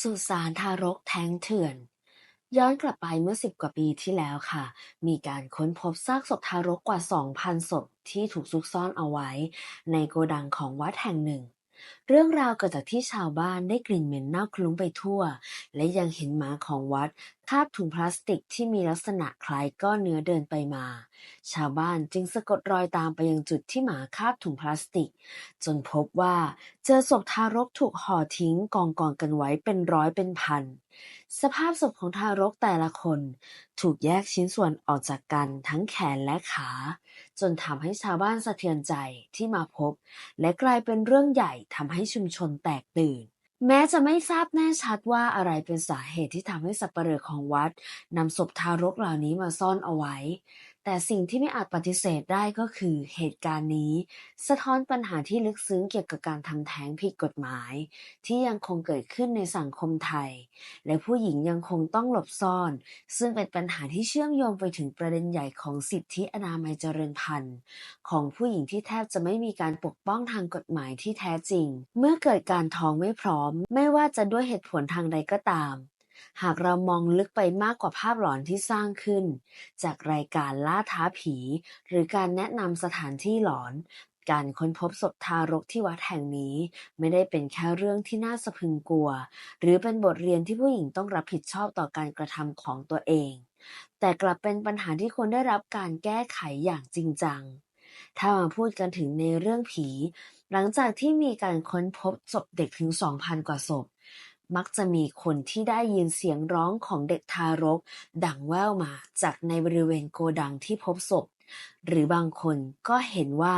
สุสานทารกแท้งเถื่อน ย้อนกลับไปเมื่อสิบกว่าปีที่แล้วค่ะ มีการค้นพบซากศพทารกกว่า 2,000 ศพที่ถูกซุกซ่อนเอาไว้ ในโกดังของวัดแห่งหนึ่ง เรื่องราวเกิดจากที่ชาวบ้านได้กลิ่นเหม็นเน่าคลุ้งไปทั่ว และยังเห็นหมาของวัดคาบถุงพลาสติกที่มีลักษณะคล้ายก้อนเนื้อเดินไปมา ชาวบ้านจึงสะกดรอยตามไปยังจุดที่หมาคาบถุงพลาสติก จนพบว่าเจอศพทารกถูกห่อทิ้งกองกองกันไว้เป็นร้อยเป็นพัน สภาพศพของทารกแต่ละคน ถูกแยกชิ้นส่วนออกจากกันทั้งแขนและขา จนทำให้ชาวบ้านสะเทือนใจที่มาพบ และกลายเป็นเรื่องใหญ่ทำใให้ชุมชนแตกตื่น แม้จะไม่ทราบแน่ชัดว่าอะไรเป็นสาเหตุที่ทำให้สัปเหร่อของวัดนำศพทารกเหล่านี้มาซ่อนเอาไว้ แต่สิ่งที่ไม่อาจปฏิเสธได้ก็คือเหตุการณ์นี้ สะท้อนปัญหาที่ลึกซึ้งเกี่ยวกับการทำแท้งผิดกฎหมาย ที่ยังคงเกิดขึ้นในสังคมไทย และผู้หญิงยังคงต้องหลบซ่อน ซึ่งเป็นปัญหาที่เชื่อมโยงไปถึงประเด็นใหญ่ของสิทธิอนามัยเจริญพันธุ์ ของผู้หญิงที่แทบจะไม่มีการปกป้องทางกฎหมายที่แท้จริง เมื่อเกิดการท้องไม่พร้อม ไม่ว่าจะด้วยเหตุผลทางใดก็ตาม หากเรามองลึกไปมากกว่าภาพหลอนที่สร้างขึ้น จากรายการล่าท้าผี หรือการแนะนำสถานที่หลอน การค้นพบศพทารกที่วัดแห่งนี้ ไม่ได้เป็นแค่เรื่องที่น่าสะพรึงกลัว หรือเป็นบทเรียนที่ผู้หญิงต้องรับผิดชอบต่อการกระทำของตัวเอง แต่กลับเป็นปัญหาที่ควรได้รับการแก้ไขอย่างจริงจังถ้ามาพูดกันถึงในเรื่องผี หลังจากที่มีการค้นพบศพเด็กถึง 2,000 กว่าศพ มักจะมีคนที่ได้ยินเสียงร้องของเด็กทารก ดังแว่วมาจากในบริเวณโกดังที่พบศพ หรือบางคนก็เห็นว่า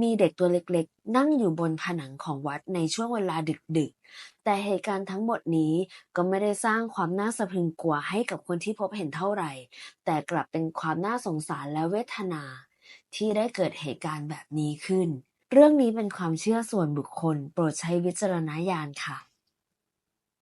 มีเด็กตัวเล็กๆ นั่งอยู่บนผนังของวัดในช่วงเวลาดึกๆ แต่เหตุการณ์ทั้งหมดนี้ก็ไม่ได้สร้างความน่าสะพรึงกลัวให้กับคนที่พบเห็นเท่าไหร่ แต่กลับเป็นความน่าสงสารและเวทนา ที่ได้เกิดเหตุการณ์แบบนี้ขึ้น เรื่องนี้เป็นความเชื่อส่วนบุคคล โปรดใช้วิจารณญาณค่ะ